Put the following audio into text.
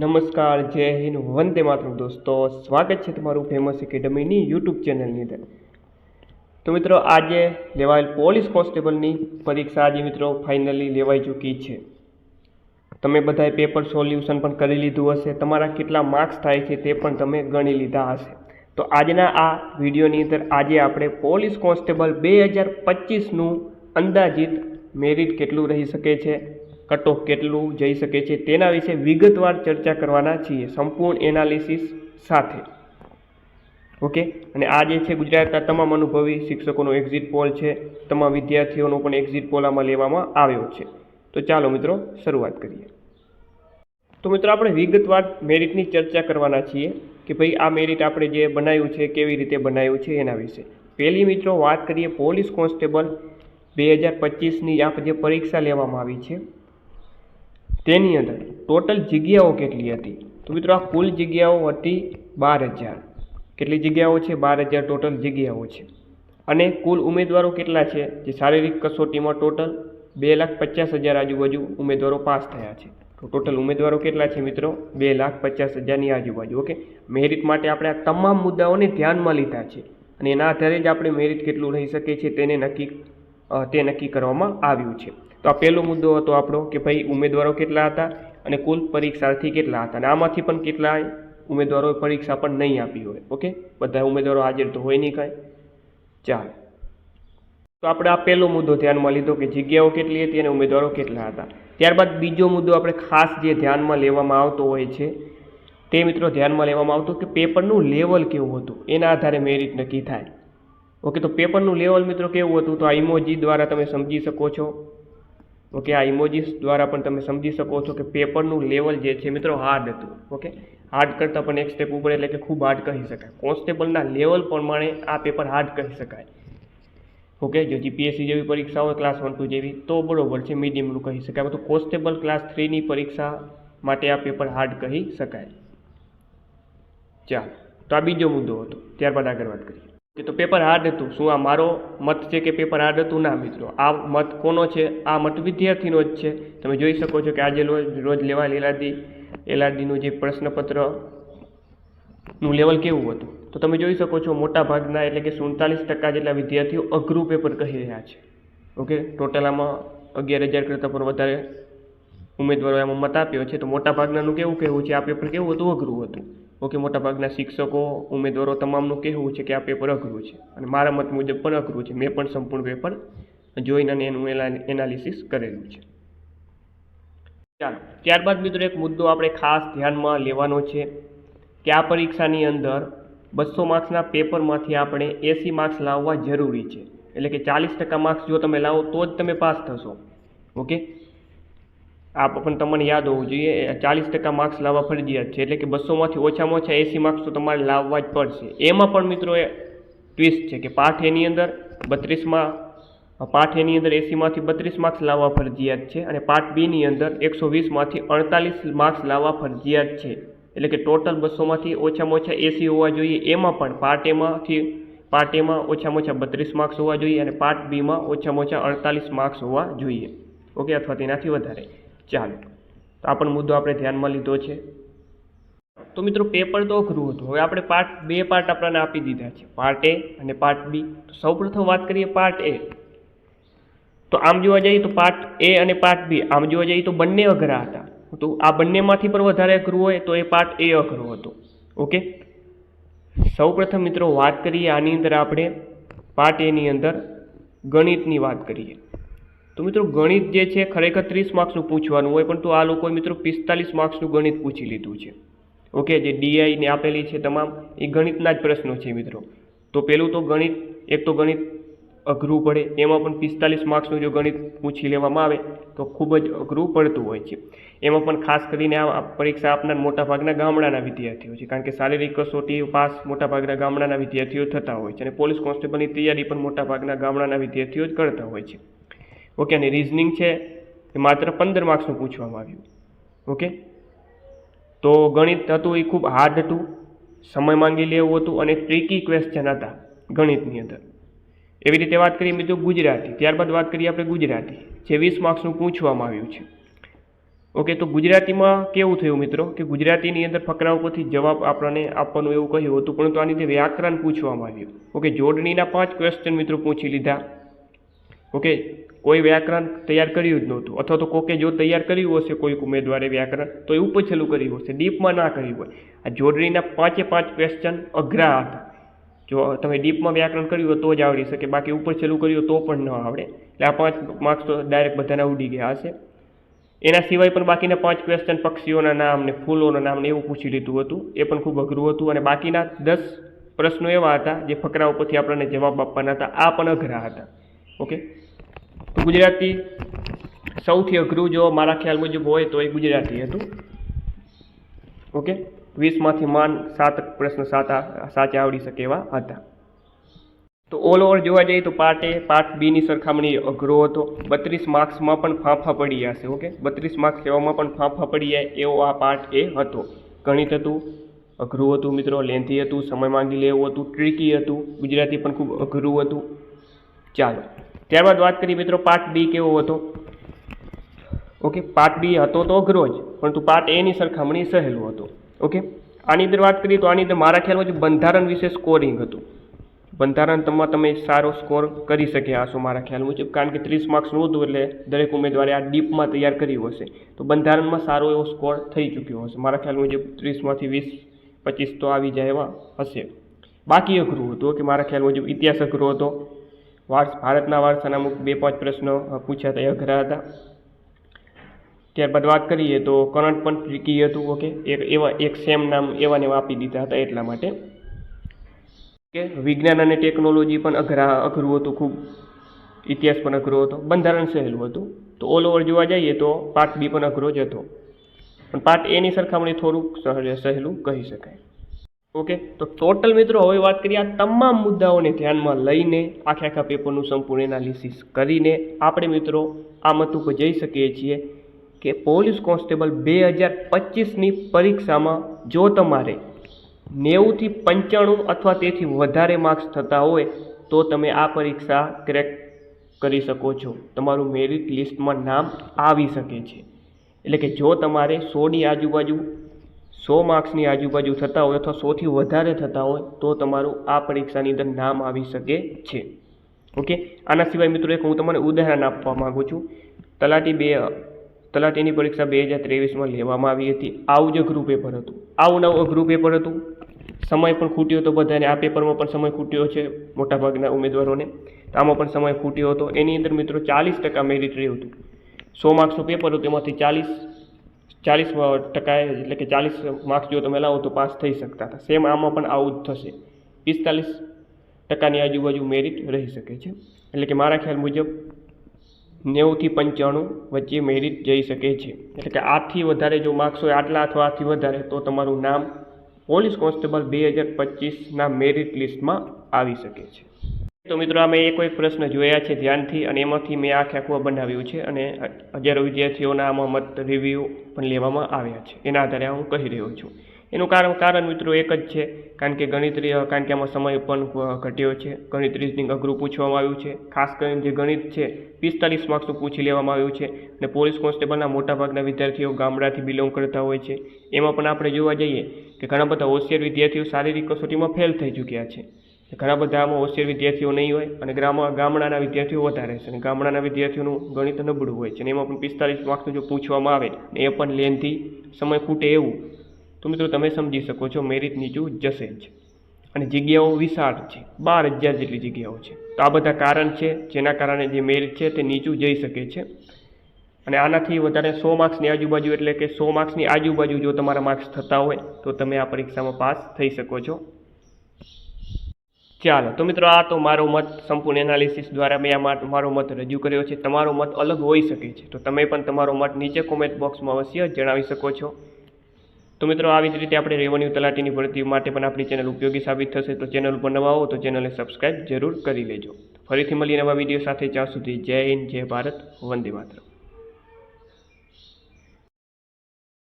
નમસ્કાર, જય હિન્દ, વંદે માતરમ દોસ્તો. સ્વાગત છે તમારું ફેમસ એકેડમીની યુટ્યુબ ચેનલની અંદર. તો મિત્રો, આજે લેવાયેલ પોલીસ કોન્સ્ટેબલની પરીક્ષા આજે મિત્રો ફાઇનલી લેવાઈ ચૂકી છે. તમે બધાએ પેપર સોલ્યુશન પણ કરી લીધું હશે. તમારા કેટલા માર્ક્સ થાય છે તે પણ તમે ગણી લીધા હશે. તો આજના આ વિડીયોની અંદર આજે આપણે પોલીસ કોન્સ્ટેબલ બે હજાર પચીસનું અંદાજિત મેરિટ કેટલું રહી શકે છે? કટ કેટલું જઈ શકે છે તેના વિશે વિગતવાર ચર્ચા કરવાના છીએ. સંપૂર્ણ એનાલિસિસ સાથે. ઓકે અને આ જે છે ગુજરાતના તમામ અનુભવી શિક્ષકોનો એક્ઝિટ પોલ છે. તમામ વિદ્યાર્થીઓનો પણ એક્ઝિટ પોલ આમાં લેવામાં આવ્યો છે. તો ચાલો મિત્રો, શરૂઆત કરીએ. તો મિત્રો, આપણે વિગતવાર મેરિટની ચર્ચા કરવાના છીએ કે ભાઈ આ મેરિટ આપણે જે બનાવ્યું છે, કેવી રીતે બનાવ્યું છે એના વિશે. પહેલી મિત્રો, વાત કરીએ પોલીસ કોન્સ્ટેબલ બે હજાર પચીસની આ જે પરીક્ષા લેવામાં આવી છે તેની અંદર ટોટલ જગ્યાઓ કેટલી હતી? તો મિત્રો આ કુલ જગ્યાઓ હતી બાર હજાર. કેટલી જગ્યાઓ છે? બાર હજાર ટોટલ જગ્યાઓ છે. અને કુલ ઉમેદવારો કેટલા છે? જે શારીરિક કસોટીમાં ટોટલ બે લાખ પચાસ હજાર આજુબાજુ ઉમેદવારો પાસ થયા છે. તો ટોટલ ઉમેદવારો કેટલા છે મિત્રો? બે લાખ પચાસ હજારની આજુબાજુ ઓકે મેરિટ માટે આપણે આ તમામ મુદ્દાઓને ધ્યાનમાં લીધા છે. અને એના આધારે જ આપણે મેરિટ કેટલું રહી શકે છે તેને નક્કી તે નક્કી કરવામાં આવ્યું છે. તો આ પહેલો મુદ્દો હતો આપણો કે ભાઈ ઉમેદવારો કેટલા હતા અને કુલ પરીક્ષાર્થી કેટલા હતા. અને આમાંથી પણ કેટલા ઉમેદવારોએ પરીક્ષા પણ નહીં આપી હોય. ઓકે? બધા ઉમેદવારો હાજર તો હોય નહીં કાંઈ. ચાલો. તો આપણે આ પહેલો મુદ્દો ધ્યાનમાં લીધો કે જગ્યાઓ કેટલી હતી અને ઉમેદવારો કેટલા હતા. ત્યારબાદ બીજો મુદ્દો આપણે ખાસ જે ધ્યાનમાં લેવામાં આવતો હોય છે, તે મિત્રો ધ્યાનમાં લેવામાં આવતો કે પેપરનું લેવલ કેવું હતું? એના આધારે મેરિટ નક્કી થાય. ઓકે, તો પેપરનું લેવલ મિત્રો કેવું હતું? તો આ ઇમોજી દ્વારા તમે સમજી શકો છો. ઓકે, આ ઇમોજીસ દ્વારા પણ તમે સમજી શકો છો કે પેપરનું લેવલ જે છે મિત્રો હાર્ડ હતું, ઓકે? હાર્ડ કરતાં પણ એક સ્ટેપ ઉપર એટલે કે ખૂબ હાર્ડ કહી શકાય. કોન્સ્ટેબલના લેવલ પ્રમાણે આ પેપર હાર્ડ કહી શકાય. ઓકે, જો જીપીએસસી જેવી પરીક્ષા હોય ક્લાસ વન ટુ જેવી, તો બરોબર છે મીડિયમનું કહી શકાય. તો કોન્સ્ટેબલ ક્લાસ થ્રીની પરીક્ષા માટે આ પેપર હાર્ડ કહી શકાય. ચાલો, તો આ બીજો મુદ્દો હતો. ત્યારબાદ આગળ વાત કરીએ. કે તો પેપર હાર્ડ હતું. શું આ મારો મત છે કે પેપર હાર્ડ હતું? ના મિત્રો. આ મત કોનો છે? આ મત વિદ્યાર્થીનો જ છે. તમે જોઈ શકો છો કે આજે રોજ લેવાયેલ એલઆરડી, એલઆરડીનું જે પ્રશ્નપત્રનું લેવલ કેવું હતું? તો તમે જોઈ શકો છો મોટા ભાગના એટલે કે સુડતાલીસ ટકા જેટલા વિદ્યાર્થીઓ અઘરું પેપર કહી રહ્યા છે. ઓકે? ટોટલ આમાં અગિયાર હજાર કરતાં પણ વધારે ઉમેદવારો એમાં મત આપ્યો છે. તો મોટા ભાગનાનું કેવું કહેવું છે? આ પેપર કેવું હતું? અઘરું હતું. ઓકે, મોટાભાગના શિક્ષકો, ઉમેદવારો તમામનું કહેવું છે કે આ પેપર અઘરું છે. અને મારા મત મુજબ પણ અઘરું છે. મેં પણ સંપૂર્ણ પેપર જોઈને અને એનું એનાલિસિસ કરેલું છે. ચાલો, ત્યારબાદ મિત્રો એક મુદ્દો આપણે ખાસ ધ્યાનમાં લેવાનો છે કે આ પરીક્ષાની અંદર બસો માર્ક્સના પેપરમાંથી આપણે એંસી માર્ક્સ લાવવા જરૂરી છે. એટલે કે ચાલીસ ટકા માર્ક્સ જો તમે લાવો તો જ તમે પાસ થશો. ઓકે? આ પણ તમને યાદ હોવું જોઈએ ચાલીસ ટકા માર્ક્સ લાવવા ફરજિયાત છે. એટલે કે બસોમાંથી ઓછામાં ઓછા એંસી માર્ક્સ તો તમારે લાવવા જ પડશે. એમાં પણ મિત્રો એ ટ્વિસ્ટ છે કે પાઠ એની અંદર બત્રીસમાં, પાઠ એની અંદર એંસીમાંથી બત્રીસ માર્ક્સ લાવવા ફરજિયાત છે અને પાઠ બીની અંદર એકસો વીસમાંથી અડતાલીસ માર્ક્સ લાવવા ફરજિયાત છે. એટલે કે ટોટલ બસોમાંથી ઓછામાં ઓછા એંસી હોવા જોઈએ. એમાં પણ પાર્ટ એમાંથી પાર્ટ એમાં ઓછામાં ઓછા બત્રીસ માર્ક્સ હોવા જોઈએ અને પાર્ટ બીમાં ઓછામાં ઓછા અડતાલીસ માર્ક્સ હોવા જોઈએ. ઓકે, અથવા તેનાથી વધારે. ચાલો. તો આ પણ મુદ્દો આપણે ધ્યાનમાં લીધો છે. તો મિત્રો પેપર તો અઘરું હતું. હવે આપણે પાર્ટ બે પાર્ટ આપણને આપી દીધા છે. પાર્ટ એ અને પાર્ટ બી તો સૌપ્રથમ વાત કરીએ પાર્ટ એ તો આમ જોવા જઈએ તો પાર્ટ એ અને પાર્ટ બી આમ જોવા જઈએ તો બંને અઘરા હતા. તો આ બંનેમાંથી પણ વધારે અઘરું હોય તો એ પાર્ટ એ અઘરો હતો. ઓકે સૌપ્રથમ મિત્રો વાત કરીએ આની અંદર આપણે પાર્ટ એની અંદર ગણિતની વાત કરીએ. તો મિત્રો ગણિત જે છે, ખરેખર ત્રીસ માર્ક્સનું પૂછવાનું હોય, પણ તો આ લોકોએ મિત્રો પિસ્તાલીસ માર્ક્સનું ગણિત પૂછી લીધું છે. ઓકે, જે ડીઆઈને આપેલી છે તમામ, એ ગણિતના જ પ્રશ્નો છે મિત્રો. તો પેલું તો ગણિત, એક તો ગણિત અઘરું પડે, એમાં પણ પિસ્તાલીસ માર્ક્સનું જો ગણિત પૂછી લેવામાં આવે, તો ખૂબ જ અઘરું પડતું હોય છે. એમાં પણ ખાસ કરીને આ પરીક્ષા આપનાર મોટાભાગના ગામડાના વિદ્યાર્થીઓ છે, કારણ કે શારીરિક કસોટી પાસ મોટાભાગના ગામડાના વિદ્યાર્થીઓ થતા હોય છે અને પોલીસ કોન્સ્ટેબલની તૈયારી પણ મોટાભાગના ગામડાના વિદ્યાર્થીઓ જ કરતા હોય છે. ઓકે અને રિઝનિંગ છે એ માત્ર પંદર માર્ક્સનું પૂછવામાં આવ્યું. ઓકે તો ગણિત હતું એ ખૂબ હાર્ડ હતું. સમય માંગી લેવું હતું અને ટ્રીકી ક્વેશ્ચન હતા ગણિતની અંદર. એવી રીતે વાત કરીએ મિત્રો ગુજરાતી. ત્યારબાદ વાત કરીએ આપણે ગુજરાતી, જે વીસ માર્ક્સનું પૂછવામાં આવ્યું છે. ઓકે તો ગુજરાતીમાં કેવું થયું મિત્રો? કે ગુજરાતીની અંદર ફકરા ઉપરથી જવાબ આપણને આપવાનું એવું કહ્યું હતું, પરંતુ આની રીતે વ્યાકરણ પૂછવામાં આવ્યું. ઓકે જોડણીના પાંચ ક્વેશ્ચન મિત્રો પૂછી લીધા. ઓકે કોઈ વ્યાકરણ તૈયાર કર્યું જ નહોતું. અથવા તો કોકે જો તૈયાર કર્યું હશે કોઈક ઉમેદવારે વ્યાકરણ, તો એ ઉપર છેલ્લું કર્યું હશે. ડીપમાં ના કર્યું હોય. આ જોડણીના પાંચે પાંચ ક્વેશ્ચન અઘરા હતા. જો તમે ડીપમાં વ્યાકરણ કર્યું હોય તો જ આવડી શકે. બાકી ઉપર છેલ્લું કર્યું તો પણ ન આવડે. એટલે આ પાંચ માર્ક્સ તો ડાયરેક્ટ બધાના ઉડી ગયા હશે. એના સિવાય પણ બાકીના પાંચ ક્વેશ્ચન પક્ષીઓના નામ ને ફૂલોના નામ ને એવું પૂછી લીધું હતું. એ પણ ખૂબ અઘરું હતું. અને બાકીના દસ પ્રશ્નો એવા હતા જે ફકરા ઉપરથી આપણને જવાબ આપવાના હતા. આ પણ અઘરા હતા. ઓકે? તો ગુજરાતી સૌથી અઘરું જો મારા ખ્યાલ મુજબ હોય તો એ ગુજરાતી હતું. ઓકે? વીસમાંથી માન સાત પ્રશ્ન સાતા સાચા આવડી શકે એવા હતા. તો ઓલ ઓવર જોવા જઈએ તો પાર્ટ એ પાર્ટ બીની સરખામણી અઘરો હતો. બત્રીસ માર્ક્સમાં પણ ફાંફા પડી જશે, ઓકે? બત્રીસ માર્ક્સ એવામાં પણ ફાંફા પડી જાય એવો આ પાર્ટ એ હતો. ગણિત હતું, અઘરું હતું મિત્રો લેન્થી હતું, સમય માંગી લેવું હતું ટ્રીકી હતું, ગુજરાતી પણ ખૂબ અઘરું હતું. ચાલો. ત્યારબાદ વાત કરીએ મિત્રો પાર્ટ બી કેવો હતો? ઓકે પાર્ટ બી હતો તો અઘરો જ, પરંતુ પાર્ટ એની સરખામણી સહેલું હતો. ઓકે આની અંદર વાત કરીએ તો આની અંદર મારા ખ્યાલમાં જે બંધારણ વિશે સ્કોરિંગ હતું. બંધારણમાં તમે સારો સ્કોર કરી શક્યા હશો મારા ખ્યાલ મુજબ, કારણ કે ત્રીસ માર્ક્સનું હતું એટલે દરેક ઉમેદવારે આ ડીપમાં તૈયાર કર્યું હશે. તો બંધારણમાં સારો એવો સ્કોર થઈ ચૂક્યો હશે. મારા ખ્યાલ મુજબ ત્રીસમાંથી વીસ, પચીસ તો આવી જાય એવા હશે. બાકી અઘરું હતું. કે મારા ખ્યાલ મુજબ ઇતિહાસ અઘરો હતો. વારસ, ભારતના વારસાના અમુક બે પાંચ પ્રશ્નો પૂછ્યા હતા એ અઘરા હતા. ત્યારબાદ વાત કરીએ તો કરંટ પણ ટ્રીકી હતું ઓકે એક એવા, એક સેમ નામ એવા ને આપી દીધા હતા એટલા માટે. કે વિજ્ઞાન અને ટેકનોલોજી પણ અઘરા, અઘરું હતું, ખૂબ ઇતિહાસ પણ અઘરો હતો. બંધારણ સહેલું હતું. તો ઓલ ઓવર જોવા જઈએ તો પાર્ટ બી પણ અઘરો જ હતો. પણ પાર્ટ એની સરખામણી થોડુંક સહેલું કહી શકાય. ઓકે તો ટોટલ મિત્રો, હવે વાત કરીએ આ તમામ મુદ્દાઓને ધ્યાનમાં લઈને, આખે આખા પેપરનું સંપૂર્ણ એનાલિસિસ કરીને આપણે મિત્રો આ મત ઉપર જઈ શકીએ છીએ કે પોલીસ કોન્સ્ટેબલ બે હજાર પચીસની પરીક્ષામાં જો તમારે નેવુંથી પંચાણું અથવા તેથી વધારે માર્ક્સ થતા હોય, તો તમે આ પરીક્ષા ક્રેક કરી શકો છો. તમારું મેરિટ લિસ્ટમાં નામ આવી શકે છે. એટલે કે જો તમારે સોની આજુબાજુ સો માર્ક્સની આજુબાજુ થતા હોય અથવા સોથી વધારે થતા હોય, તો તમારું આ પરીક્ષાની અંદર નામ આવી શકે છે. ઓકે? આના સિવાય મિત્રો એક હું તમને ઉદાહરણ આપવા માગું છું. તલાટી બે, તલાટીની પરીક્ષા બે હજાર ત્રેવીસમાં લેવામાં આવી હતી. આવું જ અઘરું પેપર હતું. આવું નવું અઘરું પેપર હતું. સમય પણ ખૂટ્યો હતો બધાને. આ પેપરમાં પણ સમય ખૂટ્યો છે મોટાભાગના ઉમેદવારોને. આમાં પણ સમય ખૂટ્યો હતો. એની અંદર મિત્રો ચાલીસ ટકા મેરિટ રહ્યું હતું. સો માર્ક્સનું પેપર હતું. તેમાંથી ચાલીસ ચાલીસ ટકા એટલે કે ચાલીસ માર્ક્સ જો તમે લાવો તો પાસ થઈ શકતા હતા. સેમ આમાં પણ આવું જ થશે. પિસ્તાલીસ ટકાની આજુબાજુ મેરિટ રહી શકે છે. એટલે કે મારા ખ્યાલ મુજબ નેવુંથી પંચાણું વચ્ચે મેરિટ જઈ શકે છે. એટલે કે આથી વધારે જો માર્ક્સ હોય, આટલા અથવા આથી વધારે, તો તમારું નામ પોલીસ કોન્સ્ટેબલ બે હજાર પચીસના મેરિટ લિસ્ટમાં આવી શકે છે. તો મિત્રો, અમે એક એક પ્રશ્ન જોયા છે ધ્યાનથી અને એમાંથી મેં આખે આખું બનાવ્યું છે અને હજારો વિદ્યાર્થીઓના આમાં મત રિવ્યૂ પણ લેવામાં આવ્યા છે. એના આધારે હું કહી રહ્યો છું. એનું કારણ કારણ મિત્રો એક જ છે, કારણ કે ગણિત કારણ કે આમાં સમય પણ ઘટ્યો છે. ગણિત રીઝનિંગ અઘરું પૂછવામાં આવ્યું છે. ખાસ કરીને જે ગણિત છે, પિસ્તાલીસ માર્ક્સનું પૂછી લેવામાં આવ્યું છે અને પોલીસ કોન્સ્ટેબલના મોટાભાગના વિદ્યાર્થીઓ ગામડાથી બિલોંગ કરતા હોય છે. એમાં પણ આપણે જોવા જઈએ કે ઘણા બધા હોશિયાર વિદ્યાર્થીઓ શારીરિક કસોટીમાં ફેલ થઈ ચૂક્યા છે. ઘણા બધા આમાં હોશિયાર વિદ્યાર્થીઓ નહીં હોય અને ગ્રામ, ગામડાના વિદ્યાર્થીઓ વધારે છે અને ગામડાના વિદ્યાર્થીઓનું ગણિત નબળું હોય છે અને એમાં પણ પિસ્તાલીસ માર્ક્સનું જો પૂછવામાં આવે ને એ પણ લેનથી સમય ખૂટે એવું. તો મિત્રો તમે સમજી શકો છો મેરિટ નીચું જશે જ અને જગ્યાઓ વિશાળ છે. બાર હજાર જેટલી જગ્યાઓ છે. તો આ બધા કારણ છે. જેના કારણે જે મેરિટ છે તે નીચું જઈ શકે છે. અને આનાથી વધારે સો માર્ક્સની આજુબાજુ એટલે કે સો માર્ક્સની આજુબાજુ જો તમારા માર્ક્સ થતા હોય તો તમે આ પરીક્ષામાં પાસ થઈ શકો છો. ચાલો, તો મિત્રો આ તો મારો મત, સંપૂર્ણ એનાલિસિસ દ્વારા મેં આ મારો મત રજૂ કર્યો છે. તમારો મત અલગ હોઈ શકે છે. તો તમે પણ તમારો મત નીચે કોમેન્ટ બોક્સમાં અવશ્ય જણાવી શકો છો. તો મિત્રો આવી જ રીતે આપણે રેવન્યુ તલાટીની ભરતી માટે પણ આપણી ચેનલ ઉપયોગી સાબિત થશે. તો ચેનલ ઉપર નવા હો તો ચેનલને સબસ્ક્રાઈબ જરૂર કરી લેજો. ફરીથી મળીએ નવા વીડિયો સાથે. જ્યાં સુધી જય હિન્દ, જય ભારત. વંદે માતરમ.